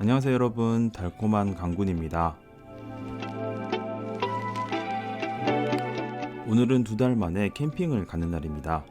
안녕하세요 여러분 달콤한 강군입니다. 오늘은 두 달 만에 캠핑을 가는 날입니다.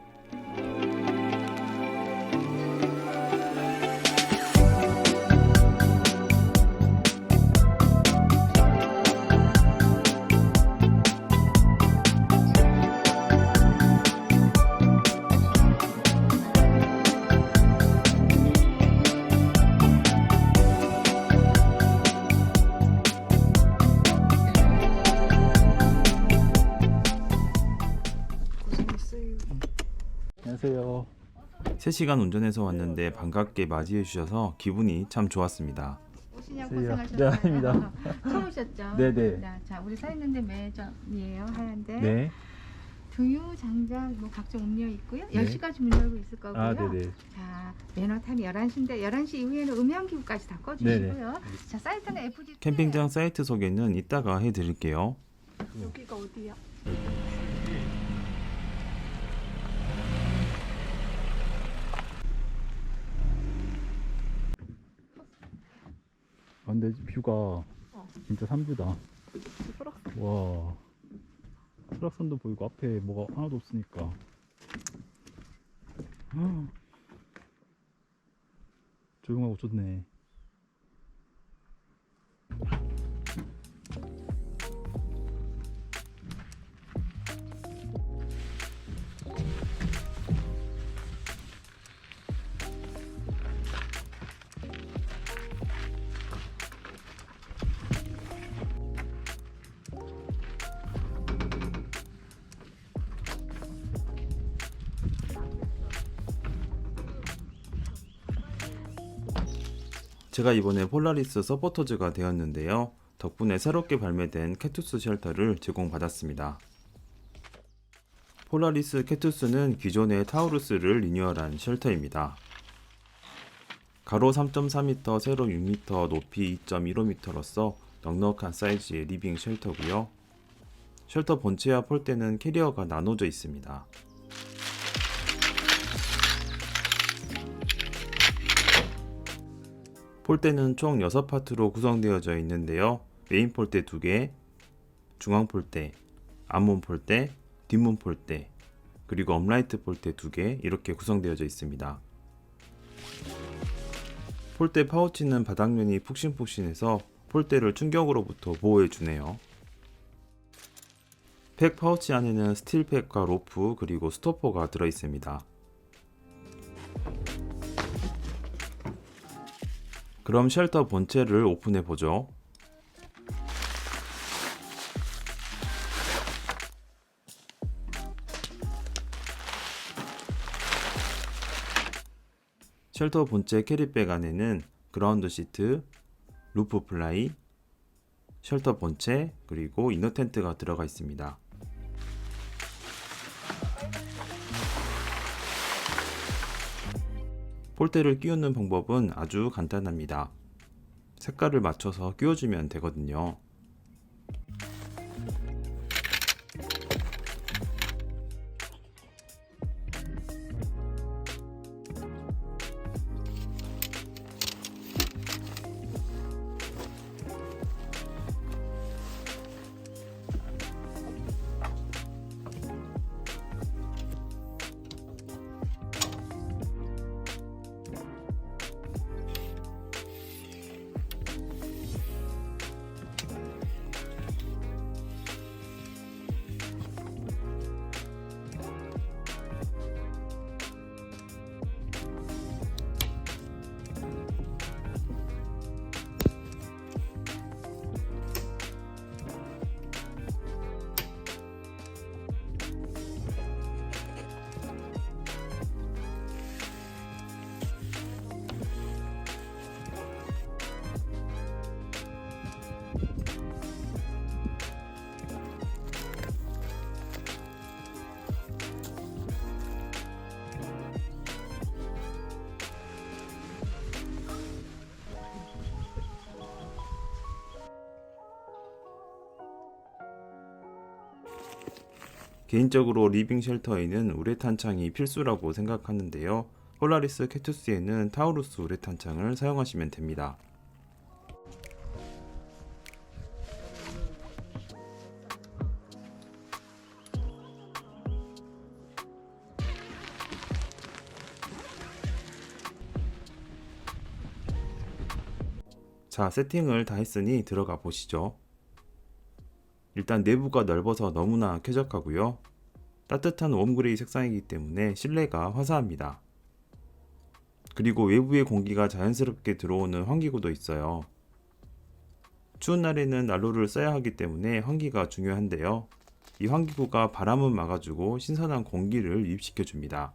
3시간 운전해서 왔는데 반갑게 맞이해 주셔서 기분이 참 좋았습니다. 오시냐고 안녕하세요. 고생하셨어요. 네, 아닙니다. 처음 오셨죠? 네 네. 자, 자, 우리 서 있는데 매점이에요. 하얀데. 네. 두유, 장작, 뭐 각종 음료 있고요. 네. 10시까지 문 열고 있을 거고요. 아, 네네. 자, 매너 타임이 11시인데 11시 이후에는 음향 기구까지 다 꺼주시고요. 자, 사이트는 FG 캠핑장 사이트 소개는 이따가 해 드릴게요. 여기가 어디야? 근데 뷰가 진짜 산뷰다. 프로- 와. 설악산도 보이고 앞에 뭐가 하나도 없으니까. 헉. 조용하고 좋네. 제가 이번에 폴라리스 서포터즈가 되었는데요. 덕분에 새롭게 발매된 캐투스 쉘터를 제공받았습니다. 폴라리스 캐투스는 기존의 타우루스를 리뉴얼한 쉘터입니다. 가로 3.4m, 세로 6m, 높이 2.15m로서 넉넉한 사이즈의 리빙 쉘터고요. 쉘터 본체와 폴대는 캐리어가 나눠져 있습니다. 폴대는 총 6파트로 구성되어져 있는데요. 메인 폴대 2개, 중앙 폴대, 앞문 폴대, 뒷문 폴대, 그리고 업라이트 폴대 2개 이렇게 구성되어져 있습니다. 폴대 파우치는 바닥면이 푹신푹신해서 폴대를 충격으로부터 보호해 주네요. 팩 파우치 안에는 스틸팩과 로프 그리고 스토퍼가 들어 있습니다. 그럼 쉘터 본체를 오픈해 보죠. 쉘터 본체 캐리백 안에는 그라운드 시트, 루프 플라이, 쉘터 본체, 그리고 이너 텐트가 들어가 있습니다. 폴대를 끼우는 방법은 아주 간단합니다. 색깔을 맞춰서 끼워주면 되거든요. 개인적으로 리빙 쉘터에는 우레탄 창이 필수라고 생각하는데요. 폴라리스 캐투스에는 타우루스 우레탄 창을 사용하시면 됩니다. 자, 세팅을 다 했으니 들어가 보시죠. 일단 내부가 넓어서 너무나 쾌적하고요. 따뜻한 웜그레이 색상이기 때문에 실내가 화사합니다. 그리고 외부의 공기가 자연스럽게 들어오는 환기구도 있어요. 추운 날에는 난로를 써야 하기 때문에 환기가 중요한데요. 이 환기구가 바람을 막아주고 신선한 공기를 유입시켜 줍니다.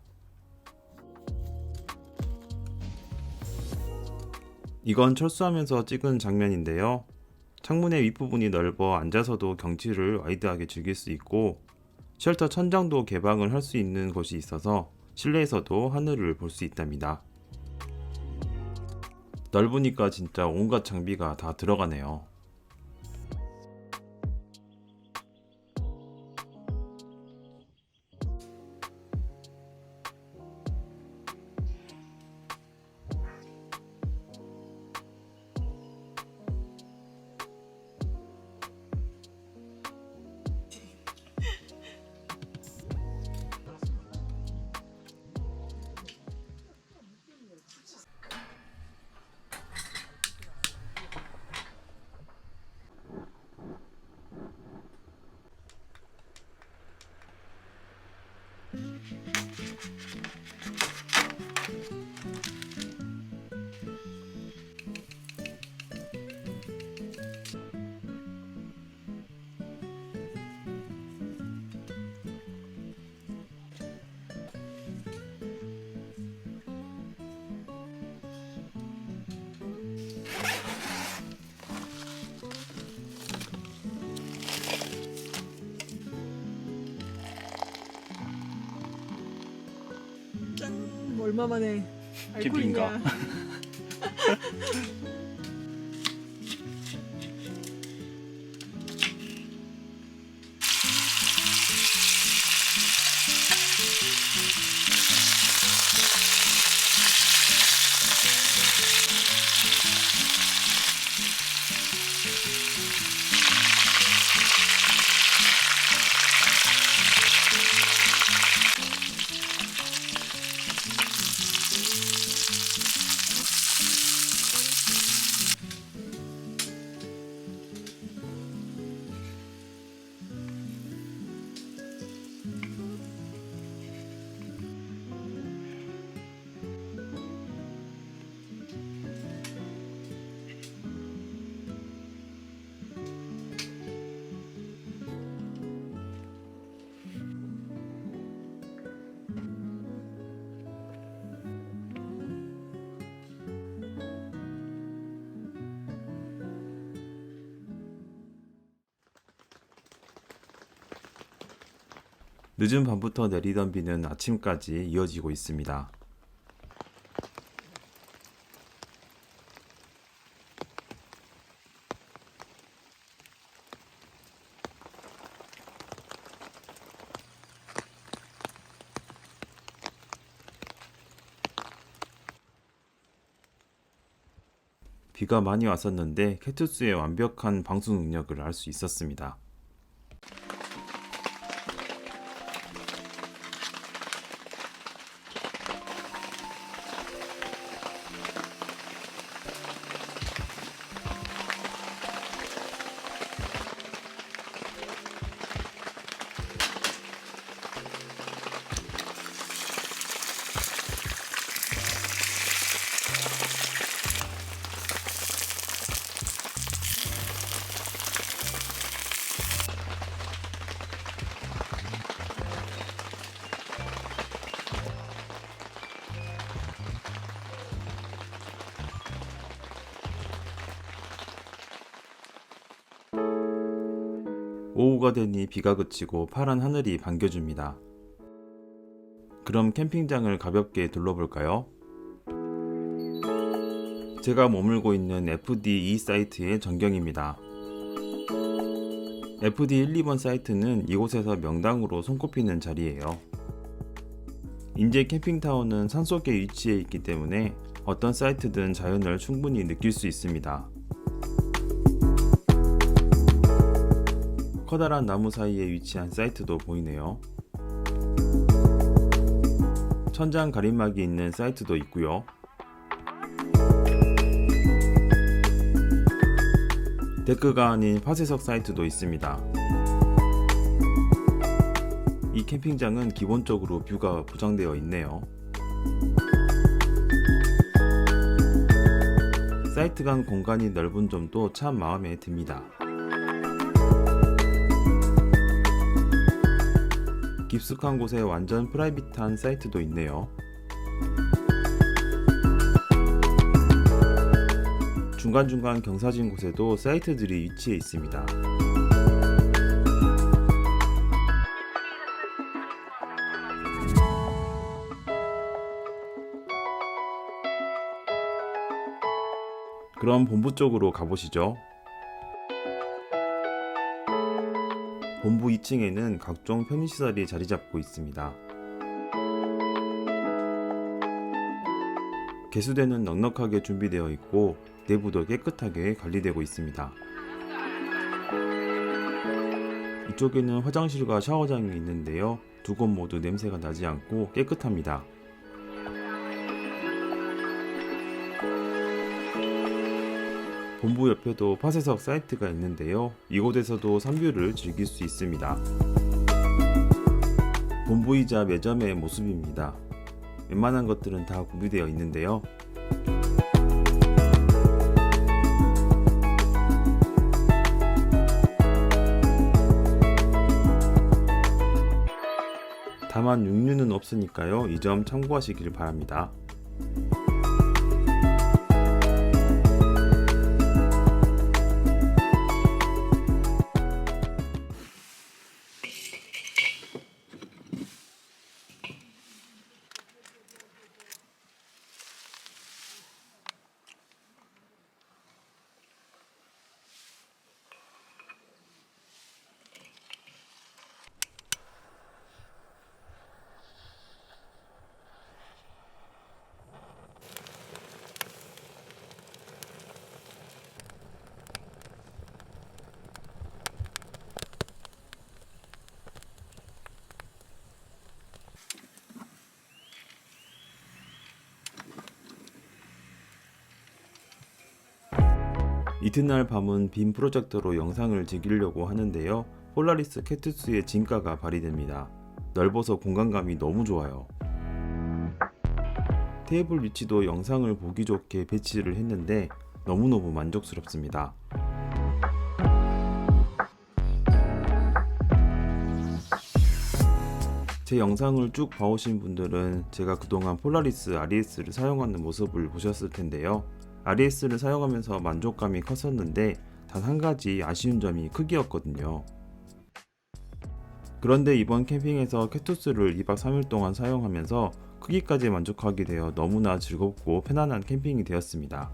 이건 철수하면서 찍은 장면인데요. 창문의 윗부분이 넓어 앉아서도 경치를 와이드하게 즐길 수 있고 쉘터 천장도 개방을 할 수 있는 곳이 있어서 실내에서도 하늘을 볼 수 있답니다. 넓으니까 진짜 온갖 장비가 다 들어가네요. 얼마 만에 알고. 있냐 늦은 밤부터 내리던 비는 아침까지 이어지고 있습니다. 비가 많이 왔었는데 캐투스의 완벽한 방수 능력을 알 수 있었습니다. 오후가 되니 비가 그치고 파란 하늘이 반겨줍니다. 그럼 캠핑장을 가볍게 둘러볼까요? 제가 머물고 있는 FD2 사이트의 전경입니다. FD 1, 2번 사이트는 이곳에서 명당으로 손꼽히는 자리예요. 인제 캠핑타워는 산속에 위치해 있기 때문에 어떤 사이트든 자연을 충분히 느낄 수 있습니다. 커다란 나무 사이에 위치한 사이트도 보이네요. 천장 가림막이 있는 사이트도 있고요. 데크가 아닌 파쇄석 사이트도 있습니다. 이 캠핑장은 기본적으로 뷰가 보장되어 있네요. 사이트 간 공간이 넓은 점도 참 마음에 듭니다. 깊숙한 곳에 완전 프라이빗한 사이트도 있네요. 중간중간 경사진 곳에도 사이트들이 위치해 있습니다. 그럼 본부 쪽으로 가보시죠. 본부 2층에는 각종 편의시설이 자리 잡고 있습니다. 개수대는 넉넉하게 준비되어 있고 내부도 깨끗하게 관리되고 있습니다. 이쪽에는 화장실과 샤워장이 있는데요. 두 곳 모두 냄새가 나지 않고 깨끗합니다. 본부 옆에도 파쇄석 사이트가 있는데요. 이곳에서도 선뷰를 즐길 수 있습니다. 본부이자 매점의 모습입니다. 웬만한 것들은 다 구비되어 있는데요. 다만 육류는 없으니까요. 이 점 참고하시길 바랍니다. 이튿날 밤은 빔 프로젝터로 영상을 즐기려고 하는데요. 폴라리스 캣투스의 진가가 발휘됩니다. 넓어서 공간감이 너무 좋아요. 테이블 위치도 영상을 보기 좋게 배치를 했는데 너무너무 만족스럽습니다. 제 영상을 쭉 봐오신 분들은 제가 그동안 폴라리스 RES를 사용하는 모습을 보셨을 텐데요. RES를 사용하면서 만족감이 컸었는데 단 한 가지 아쉬운 점이 크기였거든요. 그런데 이번 캠핑에서 캣투스를 2박 3일 동안 사용하면서 크기까지 만족하게 되어 너무나 즐겁고 편안한 캠핑이 되었습니다.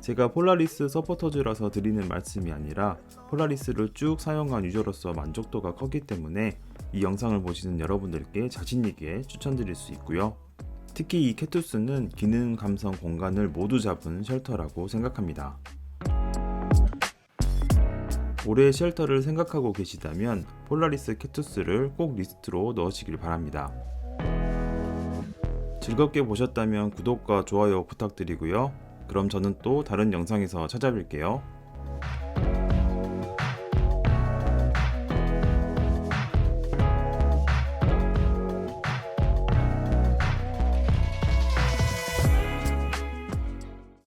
제가 폴라리스 서포터즈라서 드리는 말씀이 아니라 폴라리스를 쭉 사용한 유저로서 만족도가 컸기 때문에 이 영상을 보시는 여러분들께 자신있게 추천드릴 수 있고요. 특히 이 캣투스는 기능 감성 공간을 모두 잡은 쉘터라고 생각합니다. 올해 쉘터를 생각하고 계시다면 폴라리스 캣투스를 꼭 리스트로 넣으시길 바랍니다. 즐겁게 보셨다면 구독과 좋아요 부탁드리고요. 그럼 저는 또 다른 영상에서 찾아뵐게요.